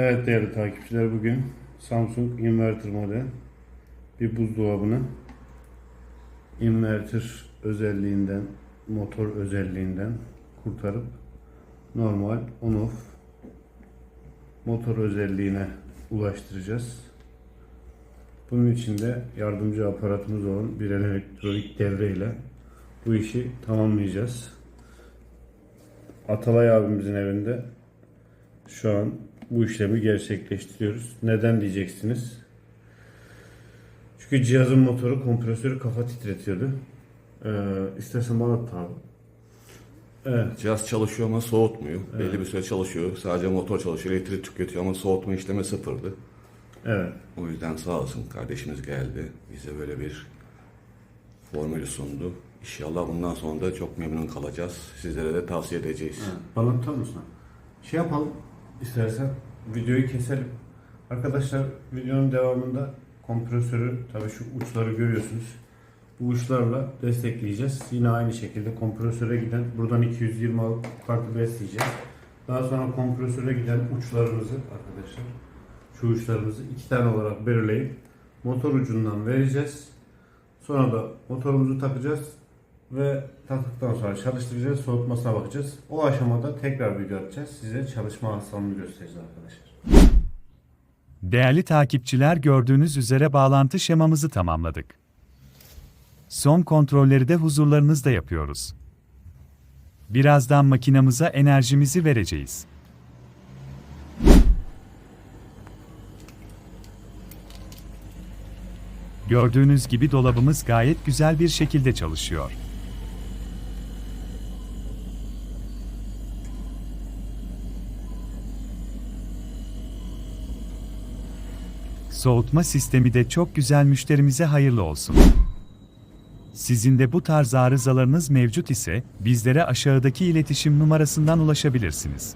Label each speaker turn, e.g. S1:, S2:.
S1: Evet değerli takipçiler bugün Samsung inverter model bir buzdolabını inverter özelliğinden motor özelliğinden kurtarıp normal on off motor özelliğine ulaştıracağız. Bunun için de yardımcı aparatımız olan bir elektronik devre ile bu işi tamamlayacağız. Atalay abimizin evinde şu an bu işlemi gerçekleştiriyoruz. Neden diyeceksiniz? Çünkü cihazın motoru kompresörü kafa titretiyordu. Ee, istersen bana at abi. Evet.
S2: Cihaz çalışıyor ama soğutmuyor. Belli bir süre çalışıyor. Sadece motor çalışıyor, elektrik tüketiyor ama soğutma işlemi sıfırdı.
S1: Evet.
S2: O yüzden sağ olsun kardeşimiz geldi. Bize böyle bir formülü sundu. İnşallah bundan sonra da çok memnun kalacağız. Sizlere de tavsiye edeceğiz.
S1: Bana tutar mısın? Şey yapalım istersen videoyu keselim. Arkadaşlar videonun devamında kompresörü tabii şu uçları görüyorsunuz. Bu uçlarla destekleyeceğiz. Yine aynı şekilde kompresöre giden buradan 220 alıp kartı besleyeceğiz. Daha sonra kompresöre giden uçlarımızı arkadaşlar şu uçlarımızı iki tane olarak belirleyip motor ucundan vereceğiz. Sonra da motorumuzu takacağız ve taktıktan sonra çalıştıracağız, soğutmasına bakacağız. O aşamada tekrar video atacağız. Size çalışma hastalığını göstereceğiz arkadaşlar.
S3: Değerli takipçiler gördüğünüz üzere bağlantı şemamızı tamamladık. Son kontrolleri de huzurlarınızda yapıyoruz. Birazdan makinamıza enerjimizi vereceğiz. Gördüğünüz gibi dolabımız gayet güzel bir şekilde çalışıyor. Soğutma sistemi de çok güzel müşterimize hayırlı olsun. Sizin de bu tarz arızalarınız mevcut ise bizlere aşağıdaki iletişim numarasından ulaşabilirsiniz.